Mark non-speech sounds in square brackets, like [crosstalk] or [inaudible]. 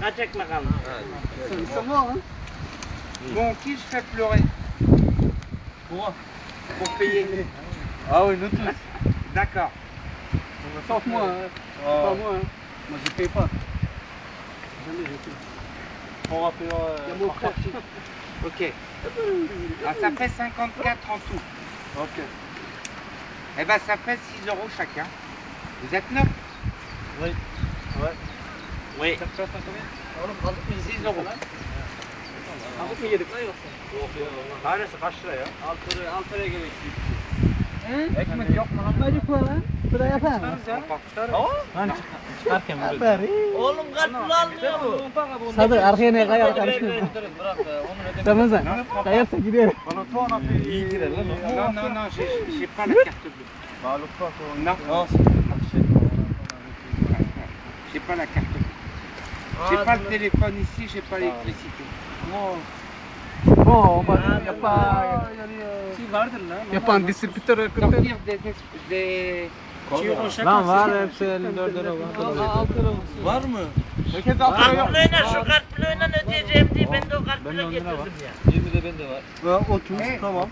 Kaç ekmek aldın? Bon, qui je fais pleurer Moi. Pour payer Ah oui, nous tous. D'accord. Sauf moi. Hein. Pas moi. Hein. Moi, je paye pas. Jamais je paye. On va faire. Euh, Il y a mon frère qui- [laughs] Ok. Ah, ça fait 54 en tout. Ok. Eh ben, ça fait 6 euros chacun. Vous êtes neuf? Oui. Ouais. Oui. Ça fait combien 6 euros. Abi mi yedik lan yoksa? Yok yok. Tanesi kaç lira ya? 6 liraya, 6 liraya gerek. Ekmek yok mu lan? Bacı falan. Buraya yapar mı? Hani çıkarken Oğlum kaç pul almıyor mu? Sadık arkaya ne kayar karışıyor. Bırak be, onu ödeme. Ramazan. Kayarsa gidiyor. İyi girer lan. Non, non, non, j'ai j'ai pas la carte bleue. Non, Non, j'ai pas la carte bleue. J'ai pas le téléphone ici, j'ai pas l'électricité. Oo bak yapan. Şey vardır lan. Yapan distribütör Sortir des, des... Lan var hepsi 54 lira var. Var mı? Herkes Kart bloğuyla şu kart bloğuyla ödeyeceğim diye ben de o kart bloğu getirdim ya. 20 de bende var. 30 tamam.